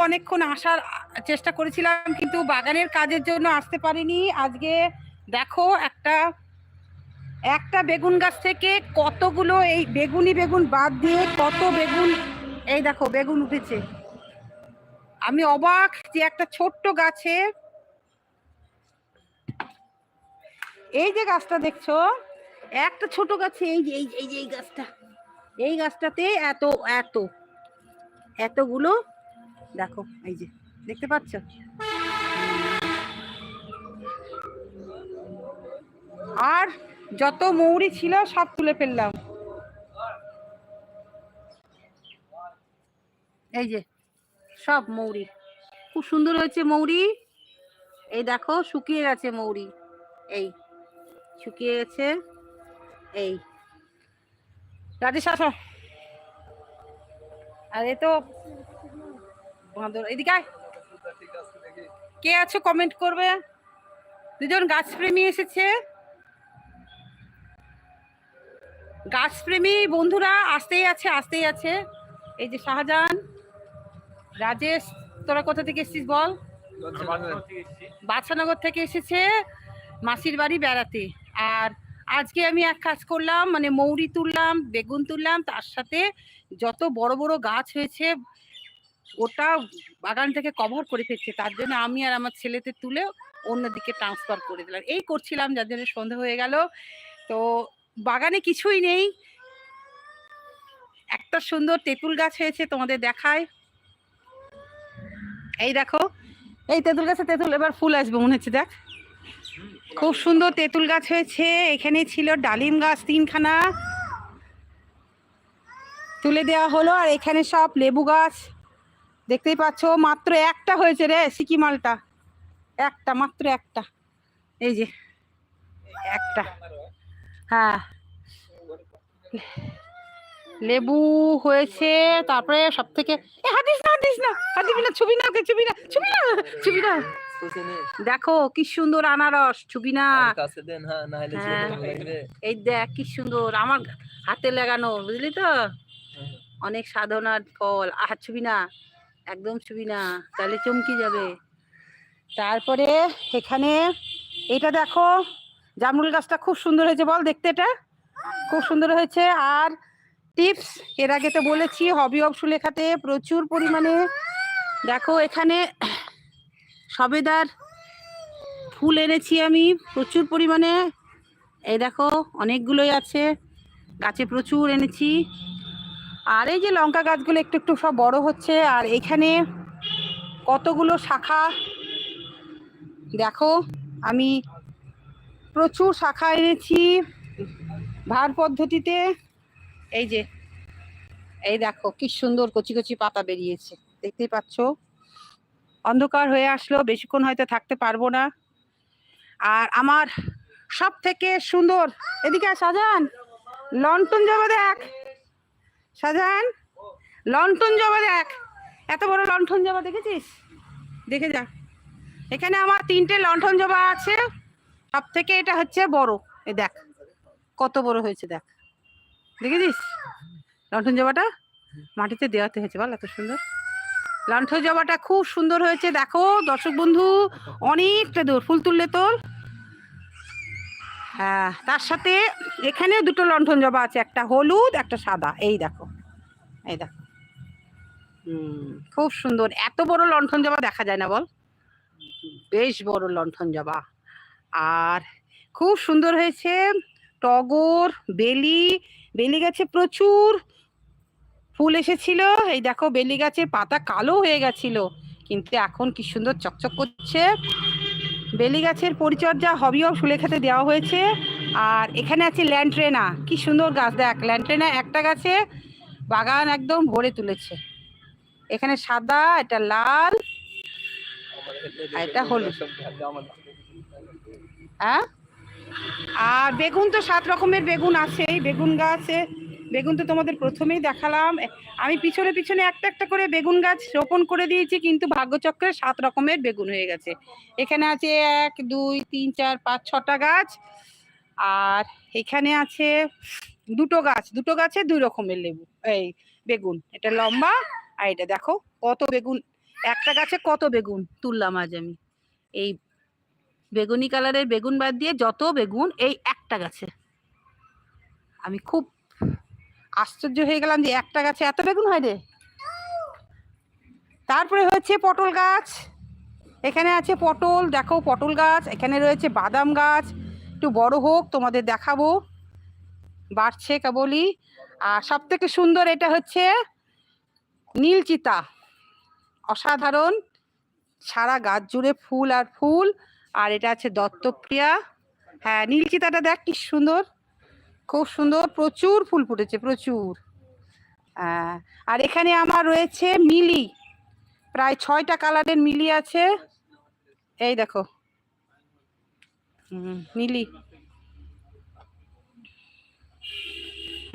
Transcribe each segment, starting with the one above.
অনেকক্ষণ আসার চেষ্টা করেছিলাম, কিন্তু বাগানের কাজের জন্য আসতে পারিনি। আজকে দেখো একটা একটা বেগুন গাছ থেকে কতগুলো এই বেগুনি বেগুন বাদ দিয়ে কত বেগুন, এই দেখো বেগুন উঠেছে। আমি অবাক যে একটা ছোট্ট গাছে, এই যে গাছটা দেখছ, একটা ছোট গাছে, এই যে, এই যে- এই গাছটা, এই গাছটাতে এত এত, এতগুলো দেখো, এই যে, দেখতে পাচ্ছ? আর যত মৌরি ছিল, সব তুলে ফেললাম। এই যে, সব মৌরি। খুব সুন্দর হয়েছে মৌরি। এই দেখো, শুকিয়ে গেছে মৌরি। এই, শুকিয়ে গেছে। এই। রাজেশ আর এ তো বাঁদর। এদিকে। কে আছো কমেন্ট করবে? দুজন গাছপ্রেমী এসেছে। গাছপ্রেমী বন্ধুরা, আসতেই আছে আসতেই আছে। এই যে শাহজাহান, রাজেশ, তোরা কোথা থেকে এসেছিস বল? বাদশানগর থেকে এসেছে, মাসির বাড়ি বেড়াতে। আর আজকে আমি এক কাজ করলাম মানে মৌরি তুললাম, বেগুন তুললাম, তার সাথে যত বড় বড় গাছ হয়েছে ওটা বাগান থেকে কভার করে ফেলছে। তার জন্য আমি আর আমার ছেলেতে তুলে অন্যদিকে ট্রান্সফার করে দিলাম। এই করছিলাম, যার জন্য সন্ধে হয়ে গেল। তো বাগানে কিছুই নেই। একটা সুন্দর তেঁতুল গাছ হয়েছে তোমাদের দেখায়। এই দেখো, এই তেঁতুল গাছে তেঁতুল, এবার ফুল আসবে মনে হচ্ছে, দেখ। খুব সুন্দর তেঁতুল গাছ হয়েছে। এখানে ছিল ডালিম গাছ তিনখানা। তুলে দেওয়া হলো, আর এখানে সব লেবু গাছ। দেখতেই পাচ্ছ মাত্র একটা হয়েছে রে সিকিমালটা একটা মাত্র একটা। এই যে একটা। হ্যাঁ। লেবু হয়েছে তারপরে সব থেকে হাতিস না হাতিস না। হাতিবি না ছবি না ওকে ছবি না ছবি না ছবি না। দেখো কি সুন্দর আনারস ছবি না। হ্যাঁ হ্যাঁ। এই দেখ কি সুন্দর। আমার হাতে লাগানো বুঝলি তো? অনেক সাধনার ফল। আর ছবি না একদম ছবি না, তাহলে চমকি যাবে। তারপরে এখানে এটা দেখো, জামরুল গাছটা খুব সুন্দর হয়েছে, বল দেখতে এটা? খুব সুন্দর হয়েছে, আর টিপস, এর আগে তো বলেছি, হবি অফ সুলেখাতে প্রচুর পরিমাণে। দেখো, এখানে সবেদার ফুল এনেছি আমি, প্রচুর পরিমাণে। এই দেখো, অনেকগুলোই আছে, গাছে প্রচুর এনেছি। আর এই যে লঙ্কা গাছগুলো একটু একটু সব বড় হচ্ছে, আর এখানে কতগুলো শাখা? দেখো, আমি প্রচুর শাখা এনেছি ভার পদ্ধতিতে। এই যে, এই দেখো কি সুন্দর কচি কচি পাতা বেরিয়েছে, দেখতেই পাচ্ছ? অন্ধকার হয়ে আসলো, বেশিক্ষণ হয়তো থাকতে পারব না। আর আমার সব থেকে সুন্দর, এদিকে শাহজাহান লন্ঠন জবা দেখ। শাহজাহান লন্ঠন জবা দেখ। এত বড় লন্ঠন জবা দেখেছিস? দেখে যা। এখানে আমার তিনটে লন্ঠন জবা আছে। সব থেকে এটা হচ্ছে বড়। এ দেখ, কত বড় হয়েছে দেখ। দেখেছিস? লন্ঠন জবাটা মাটিতে দেওয়াতে হয়েছে, বল এত সুন্দর। লন্ঠন জবাটা খুব সুন্দর হয়েছে। দেখো দর্শক বন্ধু, অনেকটা দূর, ফুল তুললে তোর তার সাথে এখানে দুটো লণ্ঠন জবা আছে, একটা হলুদ, একটা সাদা। এই দেখো এই দেখো। খুব সুন্দর। এত বড় লণ্ঠন জবা দেখা যায় না, বল। বেশ বড় লণ্ঠন জবা। আর খুব সুন্দর হয়েছে টগর, বেলি। বেলি গাছে প্রচুর ফুল এসেছিল। এই দেখো, বেলি গাছের পাতা কালো হয়ে গেছিল। কিন্তু এখন কি সুন্দর চকচক করছে। বেলি গাছের পরিচর্যা হবিও সুলেখাতে দেওয়া হয়েছে। আর এখানে আছে ল্যান্ট্রেনা কি সুন্দর গাছ, দেখ ল্যান্ট্রেনা একটা গাছে বাগান একদম ভরে তুলেছে। এখানে সাদা, এটা লাল এটা হলুদ। হ্যাঁ? আর বেগুন তো সাত রকমের বেগুন আছেই বেগুন গাছে বেগুন তো তোমাদের প্রথমেই দেখালাম। আমি পিছনে পিছনে একটা একটা করে বেগুন গাছ রোপণ করে দিয়েছি, কিন্তু ভাগ্যচক্রে সাত রকমের বেগুন হয়ে গেছে। এখানে আছে এক, দুই, তিন, চার, পাঁচ, ছটা গাছ। আর এখানে আছে দুটো গাছ, দুটো গাছে দুই রকমের লেবু, এই বেগুন। এটা লম্বা আর এটা দেখো কত বেগুন, একটা গাছে কত বেগুন তুললাম আজ আমি। এই বেগুনি কালারের বেগুন বাদ দিয়ে যত বেগুন, এই একটা গাছে। আমি খুব আশ্চর্য হয়ে গেলাম যে একটা গাছে এত বেগুন হয় রে। তারপরে হচ্ছে পটল গাছ। এখানে আছে পটল, দেখো পটল গাছ। এখানে রয়েছে বাদাম গাছ। একটু বড় হোক, তোমাদের দেখাবো। বাড়ছে কেবলই আর সব থেকে সুন্দর এটা হচ্ছে নীলচিতা। অসাধারণ। সারা গাছ জুড়ে ফুল আর ফুল। আর এটা আছে দত্তপ্রিয়া। হ্যাঁ নীলচিতাটা দেখ কি সুন্দর। খুব সুন্দর, প্রচুর ফুল ফুটেছে, প্রচুর। আর এখানে আমার রয়েছে মিলি। প্রায় ছয়টা কালারের মিলি আছে। এই দেখো। মিলি।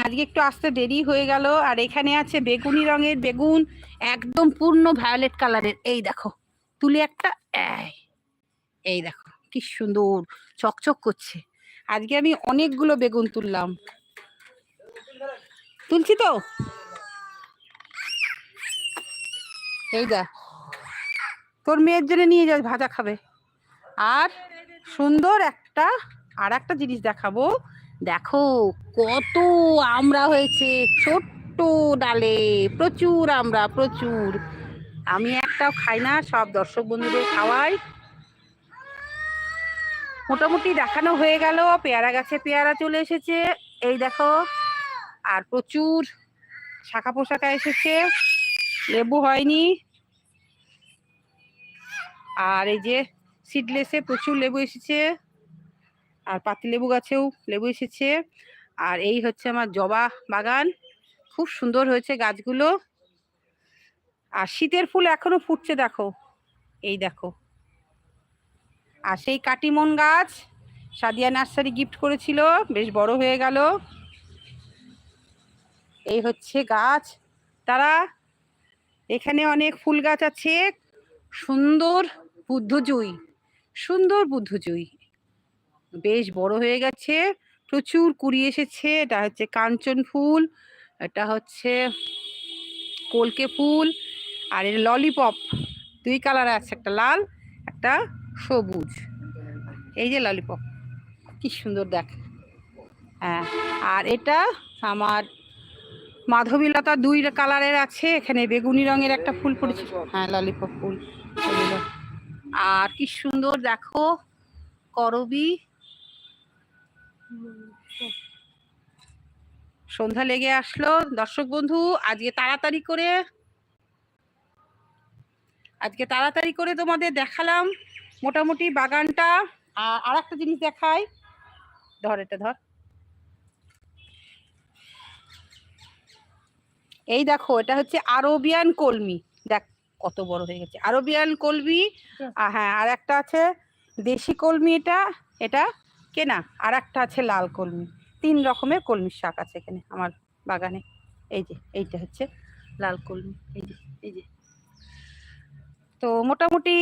আজকে একটু আসতে দেরি হয়ে গেল। আর এখানে আছে বেগুনি রঙের বেগুন, একদম পূর্ণ ভায়োলেট কালারের। এই দেখো, তুলে একটা এই দেখো, কি সুন্দর, চকচক করছে। আজকে আমি অনেকগুলো বেগুন তুললাম। তুলছি তো? এই দেখ। তোর মেয়ের জন্য নিয়ে যাস ভাজা খাবে। আর সুন্দর একটা, আর একটা জিনিস দেখাবো। দেখো কত আমরা হয়েছে, ছোট্ট ডালে। প্রচুর আমরা, প্রচুর। আমি একটাও খাই না, সব দর্শক বন্ধুদের খাওয়াই। মোটামুটি দেখানো হয়ে গেল, পেয়ারা গাছে পেয়ারা চলে এসেছে। এই দেখো, আর প্রচুর শাখা পোশাকা এসেছে, লেবু হয়নি। আর এই যে সিডলেসে প্রচুর লেবু এসেছে, আর পাতি লেবু গাছেও লেবু এসেছে। আর এই হচ্ছে আমার জবা বাগান, খুব সুন্দর হয়েছে গাছগুলো। আর শীতের ফুল এখনও ফুটছে, দেখো। এই দেখো। আর সেই কাটিমন গাছ সাদিয়া নার্সারি গিফট করেছিল, বেশ বড় হয়ে গেল। এই হচ্ছে গাছ। তারা এখানে অনেক ফুল গাছ আছে। সুন্দর বুদ্ধজুই সুন্দর বুদ্ধজুই। বেশ বড় হয়ে গেছে। প্রচুর কুড়ি এসেছে। এটা হচ্ছে কাঞ্চন ফুল, এটা হচ্ছে কলকে ফুল, আর এর ললিপপ, দুই কালার আছে, একটা লাল, একটা সবুজ। এই যে ললিপপ কি সুন্দর দেখ। হ্যাঁ আর এটা আমার মাধবীলতা দুই কালারের আছে, এখানে বেগুনি রঙের একটা ফুল পড়েছে। হ্যাঁ ললিপপ ফুল। আর কি সুন্দর দেখো, করবি। সন্ধ্যা লেগে আসলো। দর্শক বন্ধু, আজকে তাড়াতাড়ি করে, আজকে তাড়াতাড়ি করে তোমাদের দেখালাম। মোটামুটি বাগানটা আর একটা জিনিস দেখাই। ধর এটা ধর। এই দেখো, এটা হচ্ছে আরবিয়ান কলমি। দেখ, কত বড় হয়ে গেছে। আরবিয়ান কলমি হ্যাঁ আর একটা আছে দেশি কলমি এটা এটা কেনা। আর একটা আছে লাল কলমি। তিন রকমের কলমির শাক আছে এখানে, আমার বাগানে। এই যে, এইটা হচ্ছে লাল কলমি। এই যে এই যে। তো মোটামুটি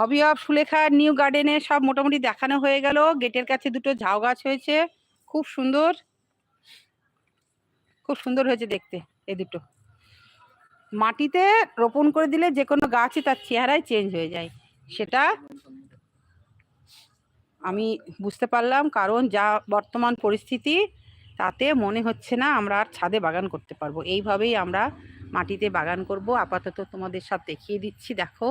হবি অফ সুলেখা, নিউ গার্ডেনে সব মোটামুটি দেখানো হয়ে গেল। গেটের কাছে দুটো ঝাউ গাছ হয়েছে। খুব সুন্দর। খুব সুন্দর হয়েছে দেখতে, এই দুটো। মাটিতে রোপণ করে দিলে যে কোনো গাছই তার চেহারাই চেঞ্জ হয়ে যায়। সেটা আমি বুঝতে পারলাম, কারণ যা বর্তমান পরিস্থিতি, তাতে মনে হচ্ছে না আমরা আর ছাদে বাগান করতে পারব। এইভাবেই আমরা মাটিতে বাগান করব। আপাতত তোমাদের সব দেখিয়ে দিচ্ছি, দেখো।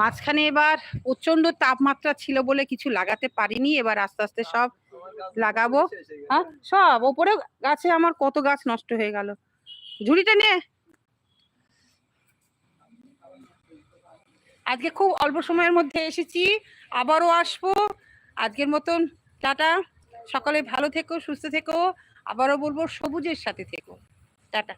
মাঝখানে এবার প্রচণ্ড তাপমাত্রা ছিল বলে কিছু লাগাতে পারিনি, এবার আস্তে আস্তে সব লাগাবো। হ্যাঁ সব ওপরে গাছে আমার কত গাছ নষ্ট হয়ে গেল। ঝুড়িটা নে। আজকে খুব অল্প সময়ের মধ্যে এসেছি, আবারও আসব। আজকের মতন টাটা। সকালে ভালো থেকো, সুস্থ থেকো। আবারও বলব সবুজের সাথে থেকো। টাটা।